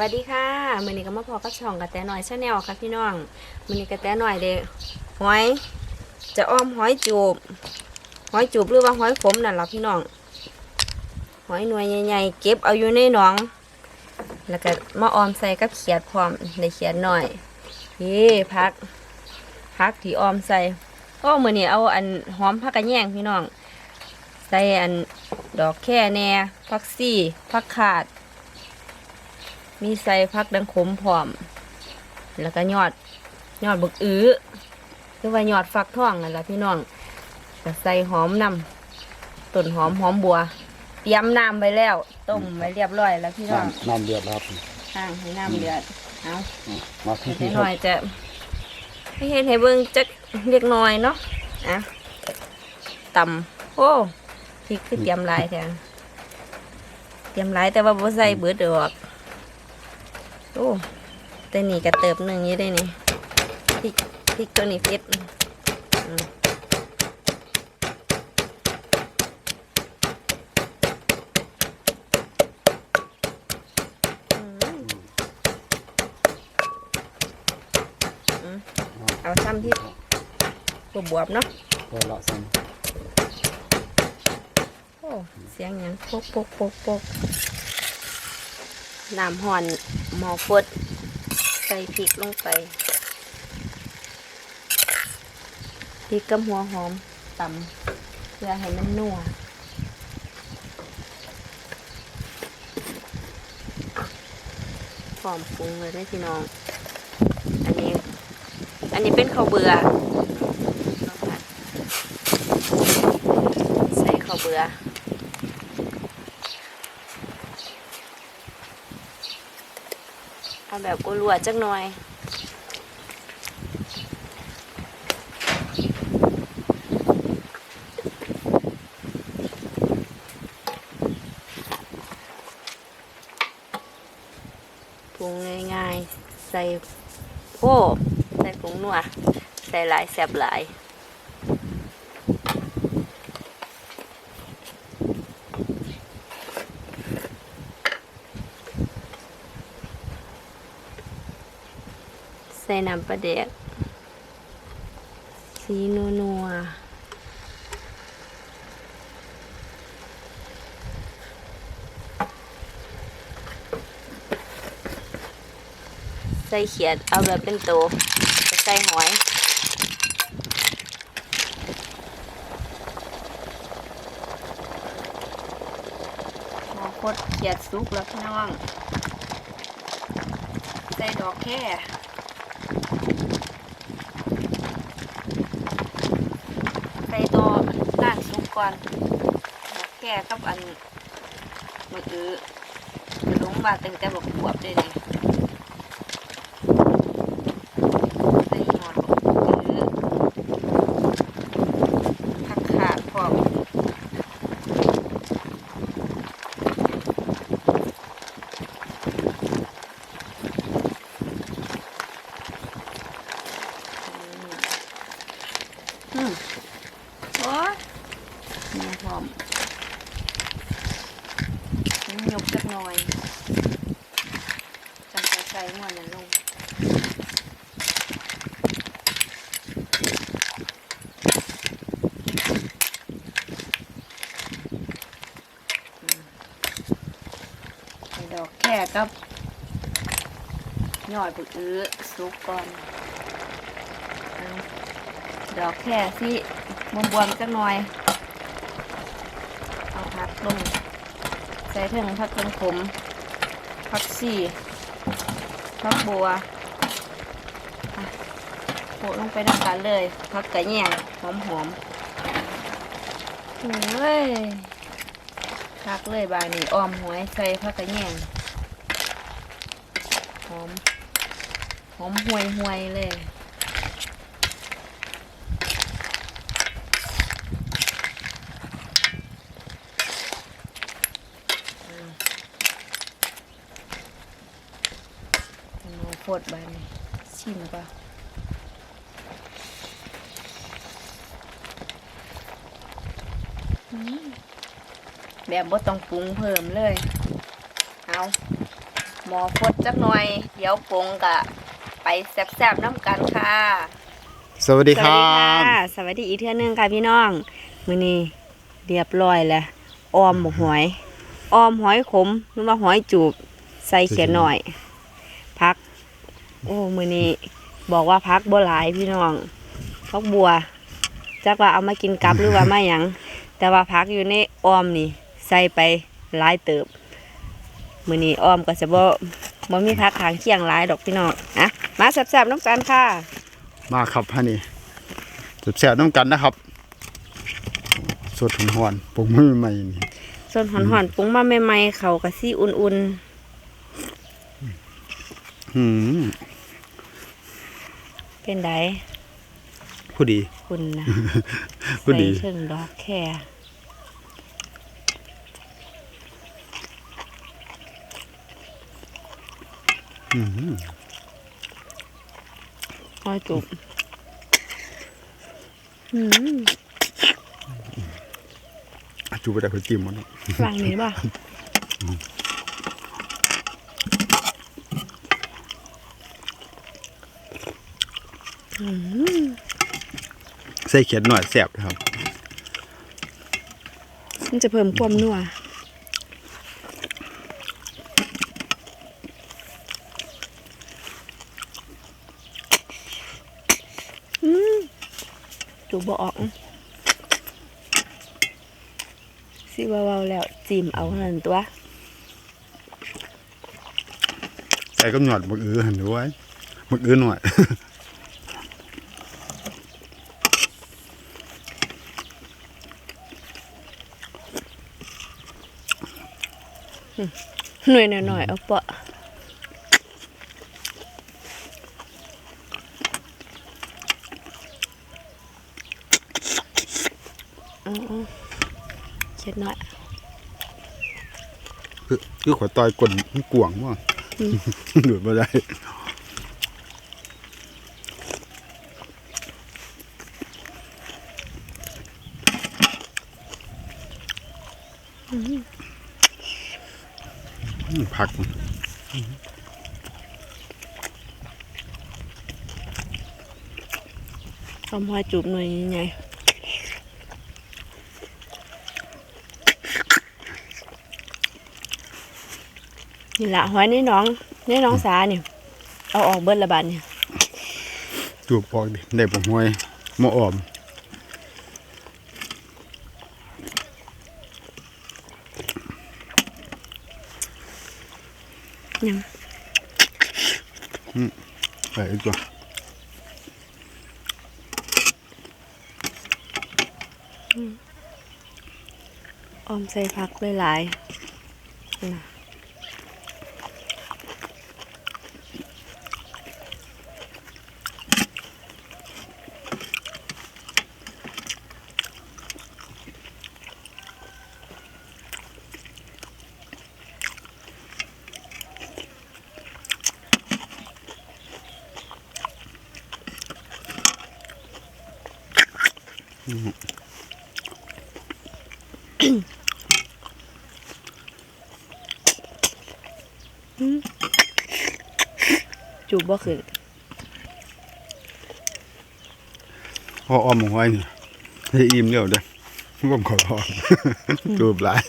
วัสดีค่ะมือนี้ก็มาพอกับช่องกระแตหน่อยชาแนลค่ะพี่น้องมือนี้กระแตหน่อยเด็กหอย จะอ้อมหอยจูบ หอยจูบหรือว่าหอยขมนั่นล่ะพี่น้อง หอยหน่วยใหญ่ๆเก็บเอาอยู่ในหนอง แล้วก็มาออมใส่กับเขียดพร้อมในเขียดหน่อยนี่พัก พักที่ออมใส่ก็มือนี้เอาอันหอมผักกระแยงพี่น้อง ใส่อันดอกแค่แหน่ผักซี่ผักขาด มีใส่ผักดังขมพร้อม แล้วก็ยอดยอดบึกอื้อหรือว่ายอดฟักทองนั่นแหละพี่น้องก็ใส่หอมนำต้นหอมหอมบัว เตรียมน้ำไว้แล้ว ต้มไว้เรียบร้อยแล้วพี่น้องน้ำน้ำเดือดแล้วครับข้างให้น้ำเดือดเอาอืมมาที่เดี๋ที่ยวคหรับน่อยจะให้เห็นให้เบิ่งจักเล็กน้อยเนาะอะตำโอ้พริกคือเตรียมหลายแท้เตรียมหลายแต่ว่าบ่ใส่เบิดดอก โอ้แต่นี่ก็เติบหนึ่งอยู่ได้นี่พริกพริกตัวนี้เผ็ดอืมอืมเอาซ้ำที่บวบๆเนาะพอละซ้โอ้เสียงหยังปกปกปกปกน้ำห่อน หมอฟดใส่พริกลงไปพริกกับหัวหอมตำเพื่อให้มันนัวพร้อมปรุงเลยได้พี่น้อง อันนี้ อันนี้เป็นข้าวเบือน้อใส่ข้าวเบื่อ เอาแบบกลัวจักหน่อยปรุงง่ายๆ ใส่โอ้ใส่ผงนัวใส่หลายแซ่บหลาย ใส่น้ำปลาแดก สีนัวนัวใส่เขียดเอาแบบเป็นโตจะใส่หอยหอคดเขียดสุกแล้วพี่น้อง ใส่ดอกแค่ ใส่ตัวด้านสุ ก่อนแล้วแก่กับอันมือถือกระดุมบาดตั้งแต่บอกบวบได้เลยใส่หมอนบอกถือผักขาดพร้อมอืมโอ้ย นี่พร้อมยกสักหน่อยจังจใส่หมอนนั้นลงดอกแค่กับยอดบุกอื้อซุกก่อนดอกแค่ที่บวมบวมๆจักหน่อย เอาพักลงใส่ถึงผักเป็นขมผักสี่ผักบัวโปะลงไปด้วยกันเลยผักกระแยงหอมหอมเฮ้ยคักเลยบานนี้อ้อมหวยใส่ผักกระแยงหอมหอมห่วยห่วยเลย อืมเอาโคตรบานนี้ชิมป่ะอืมแบบบ่ต้องปรุงเพิ่มเลย เอาหมอคดจักหน่อย เดี๋ยวปรุงกะ ไปแซ่บๆน้ำกันค่ะ สวัสดีครัสวัสดีบค่ะสวัสดีอีกเทื่อนึงค่ะพี่น้องมื้อนี้เรียบร้อยแล้วออมหอย ออมหอยขมหรือว่าหอยจูบ ใส่เขียนหน่อยพัก โอ้มื้อนี้บอกว่าพักบ่หลายพี่น้องพักบัวจักว่าเอามากินกับหรือว่ามาหยัง แต่ว่าพักอยู่ในออมนี่ใส่ไปหลายเติบมื้อนี้ออมก็จะบ่บ่มีพักขางเคียงหลายดอกพี่น้องนะมาแซ่บๆน้ำกันค่ะ มาครับฮะนี่แซ่บๆน้ำกันนะครับสดหอนๆปรุงมือใหม่ๆนี่ส่วนหอนๆปรุงมาใหม่ๆเขากะซี่อุ่นหืมๆ เป็นไดผู้ดี คุณนะผู้ดีใส่เครื่องดอกแค่อืมหอยจุบอืมจูบไปแต่คือจิ้มมันเนาะวางนี้ป่ะ ใส่เขียนหน่อยแซ่บนะครับ มันจะเพิ่มความนัวอืมจูบบ่ออกสิเบาๆแล้วจิ้มเอาเท่านั้นตัวใส่กับหยอดมักอื้อหันด้วยมักอื้อหน่อย หน่วยหน่อยๆเอาเปาะเอาๆเช็ดหน่อยคือคือขอต่อยกลนมันกวางว่ะดูดมาได้ ผักทำหอยจูบหน่อยยังไงนี่ละหอยในหน้องในหน้องสาเนี่ยเอาออกเบิดละบาดเนี่ยจูบออกดิได้ผมห้วยมาออม ยังไปอีกตัวออมใส่ผักหลายๆนะ จูบบ่ขึ้นพอออมมาห้วยนี่ให้อิ่มเร็วเด้อผมขอร้องจูบหลาย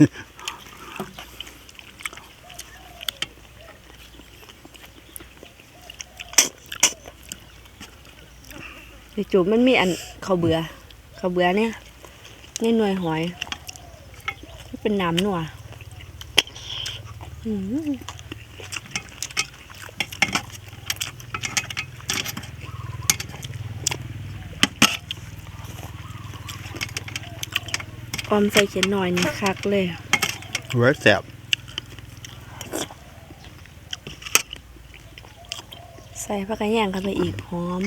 เดี๋ยวจูบมันมีอันเขาวเบื่อเขาวเบื่อเนี่ยในหน่วยหอยมันเป็นน้ำนัวอืมออมใส่เขียนหน่อยนี่คักเลยหัวแสบใส่ผักกระแยงเข้าไปอีกหอม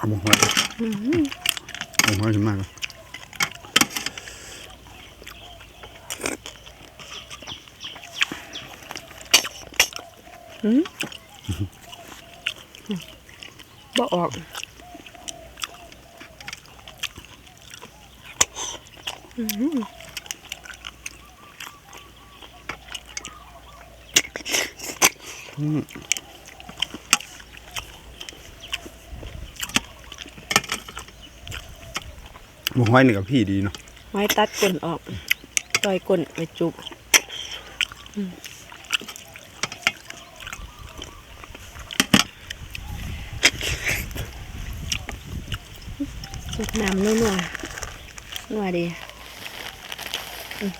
เอามาห้วยเอาห้วยขึ้นมาก่อนบบ่ออก บ่ห้อยนี่กับพี่ดีเนาะไม้ตัดก้นออกต่อยก้นไปจุบอืมจุบน้ำนัวนัวๆนัวดีอืม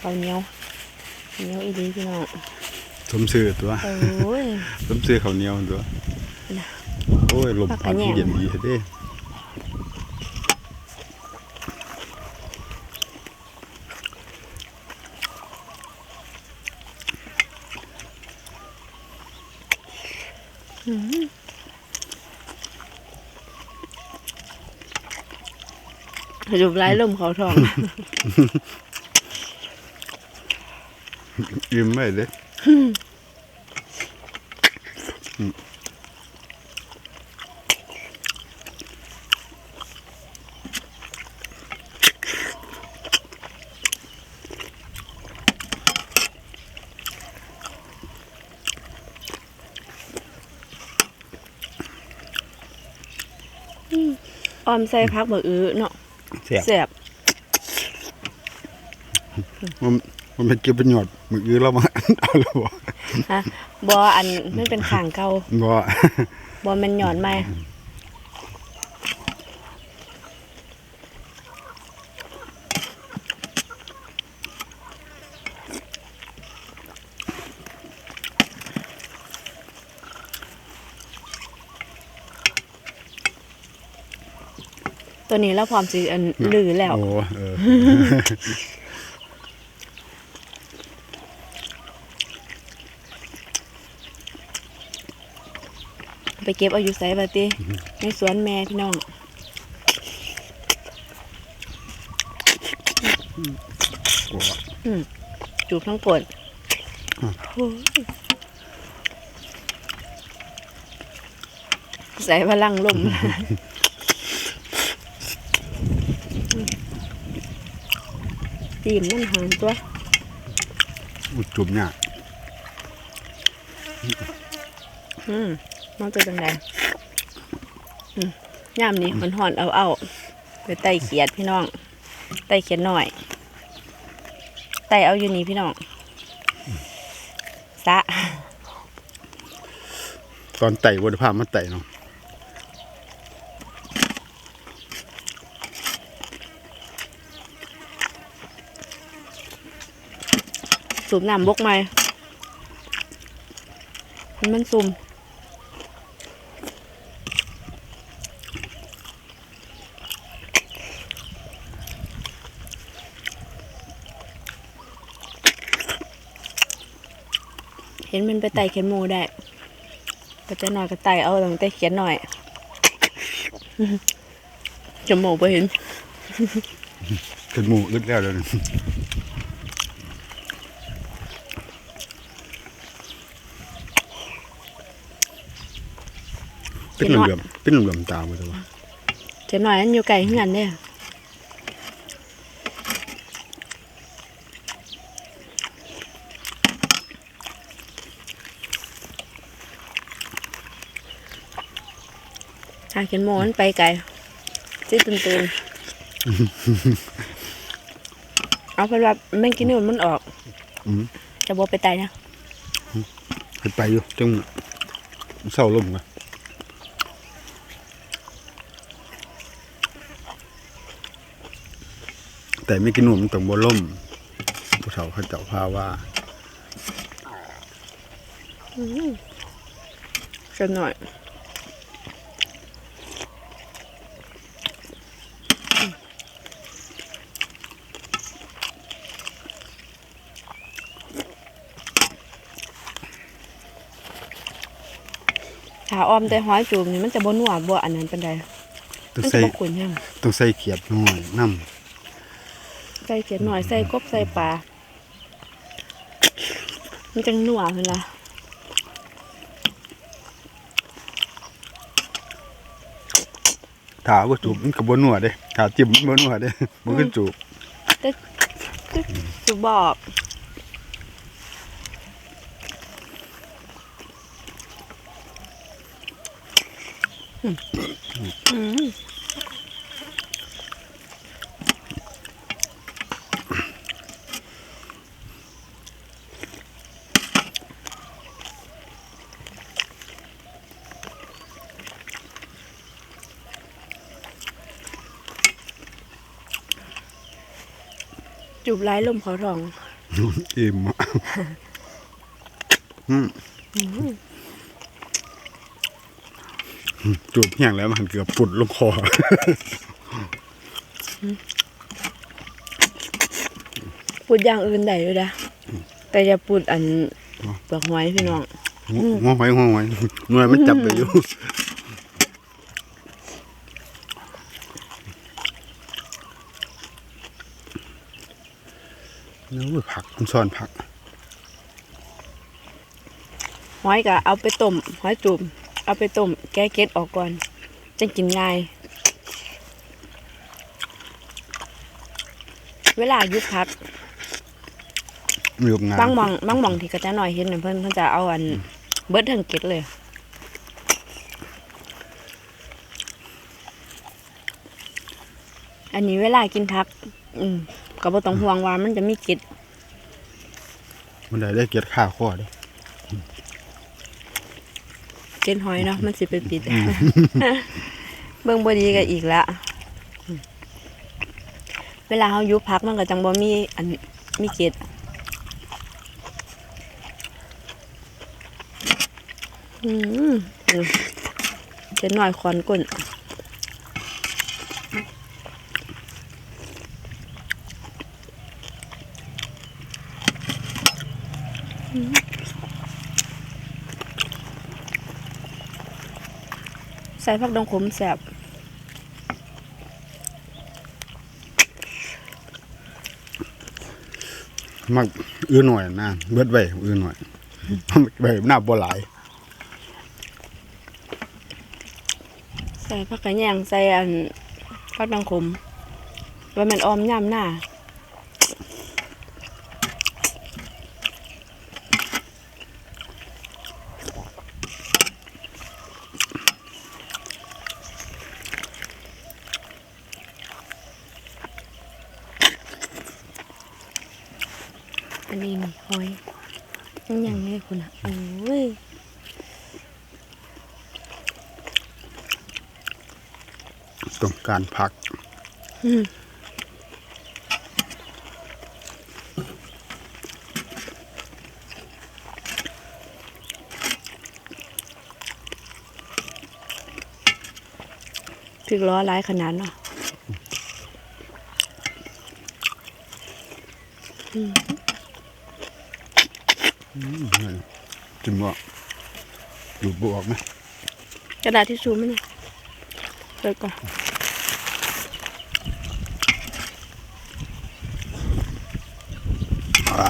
ข้าวเหนียวเหนียวอีดีพี่น้องสมซื่อตัว โอ้ยสมซื่อข้าวเหนียวตัวน่ะโอ้ยลมปากพักะดแยงเย็นดีเด้ จุบไล่ลมเขาทองอิ่มไว้เด้อ อมใส่พักเบออื้อเนาะแซ่บแซ่บมันมันเป็นเก็บประโยชน์มื้ออื่นเรามาเอาแล้วบ่ฮะบออันมันเป็นข่างเก่าบ่บอมันหย่อนไหม ตัวนี้เราพร้อมสิอันลือแล้วโอ้เออไปเก็บเอาอยู่ไสบัดติในสวนแม่พี่น้องโอ้จูบทั้งปวดใส่พลังลม ตีมมันหางตัวอุดจุ่มยากอืมมันเป็นจังไดอืมย่ามนี้มันหอนเอาเอาไปไต่เขียดพี่น้องไต่เขียดหน่อยไต่เอาอยู่นี่พี่น้องสะตอนไต่บ่ได้พามาไต่เนาะ สูบน้ำบกไหมมันซุ่มเห็นมันไปไต่เขียนหมูได้ก็จะหน่อยก็ไต่เอาตั้งแต่เขียนหน่อย จมูกไปเห็นเป็นหมู่อึดแล้วเดี๋ย เป็นเหลื่อมๆเป็นเหลื่อมๆตาบ่ได้ว่าเขียนหน่อยนั้นอยู่ไกลขึ้นกันเนี่ยถ้าเขียนโมมันไปไกลซิตื่นตื่นๆเอาเป็นว่าแม่งกินนี่มันออก อืมจะบอไปไตนะ ไปไปอยู่จังเศร้าลมกัน แต่ไม่กินหนุ่มนต้องบ่ล่มผู้เฒ่าเขาเจ้าพาว่าเขียนหน่อยถ้าอ้อมแต่ห้อยจูบนี่มันจะบนัวบ่อันนั้นเป็นไดต้องมันจะใส่บ่ขุนยังต้องใส่เขียดน้อยน้ใส่เขียนหน่อยใส่กบใส่ปลา มันจังหนัวเพิ่นล่ะถ้าว่าจูบมันก็บ่นัวเด้ถ้าจิ้มมันบ่นัวเด้มันก็จูบสุบอกอืมอืม จูบไร้ลมเขาทองอิ่มอะอืมจูบแห้งแล้วมันเกือบปุดลงคอพูดอย่างอื่นได้ด้วยนะแต่อย่าพูดอันเปลือกหอยพี่น้องหัวหอยหัวหอยหน่วยมันจับไปอยู่ นู้ผัก มันซ่อนผักหอยก็เอาไปต้มหอยจุ่มเอาไปต้มแก้เกล็ดออกก่อนจะกินง่าย เวลายุบพักมีกับงานบางหมองบางหมองที่กระจะหน่อยเห็นน่ะเพิ่นเพิ่นจะเอาอันเบิดทั้งเกล็ดเลยอันนี้เวลากินทัก อืมก็บ่ต้องห่วงว่ามันจะมีเกล็ด มันได้ได้เกียรติข้าวข้อเด้เกล็ดหอยเนาะมันสิไปปิด เบิ่งบ่ดีก็อีกละอืมเวลาเฮายุบพักมันก็จังบ่มีอันมีเกล็ดอืมอืมเกล็ดน้อยคอนก้น ส่ผักดองขมแสบมักอื้อหน่อยนะเบิดไว้อื้อหน่อยไว้หน้าบ่หลาย ใส่ผักกระแยงใส่อันผักดองขมว่ามันออมย่ำหน้า อันนี้นี่หอยยังยังเลย คุณอะโอ้ยต้องการผักอืมถึกล้อร้ายขนาดเนาะจิ้ม ว่าดูดบออกไหมกระดาษที่ชูไหมเนี่ยเปิดก่อนอ่า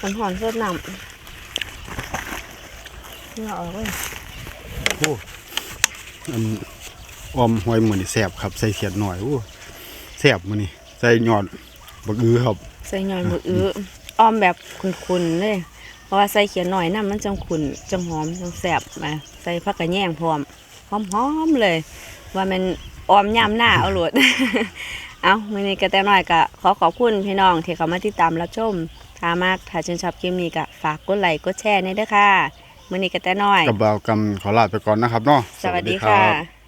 หอนหอนเสื้อหนำเหงื่อออกเลยโอ้อันออมหอยหมือนี่แซ่บครับ ใส่เขียดหน่อยโอ้แซ่บมือนี่ใส่ยอด บักอื้อครับ ใส่หน่อยมืออื้ออ้อมแบบขุนๆเลย เพราะว่าใส่เขียนหน่อยน้ำมันจังขุนจังหอมจังแสบมาใส่ผักกระแยงพร้อมหอมๆเลย ว่ามันออมย่ำหน้าเอาโหลดเอามื่อนี้กระแตน้อยก็ขอขอบคุณพี่น้องที่เขามาติดตามรับชมถ้ามากถ้าชื่นชอบคลิปนี้ก็ฝากกดไลค์กดแชร์ในเด้อค่ะมื่อนี้กระแตน้อยกับเบาวกำขอลาไปก่อนนะครับเนาะสวัสดีรัค่ะบ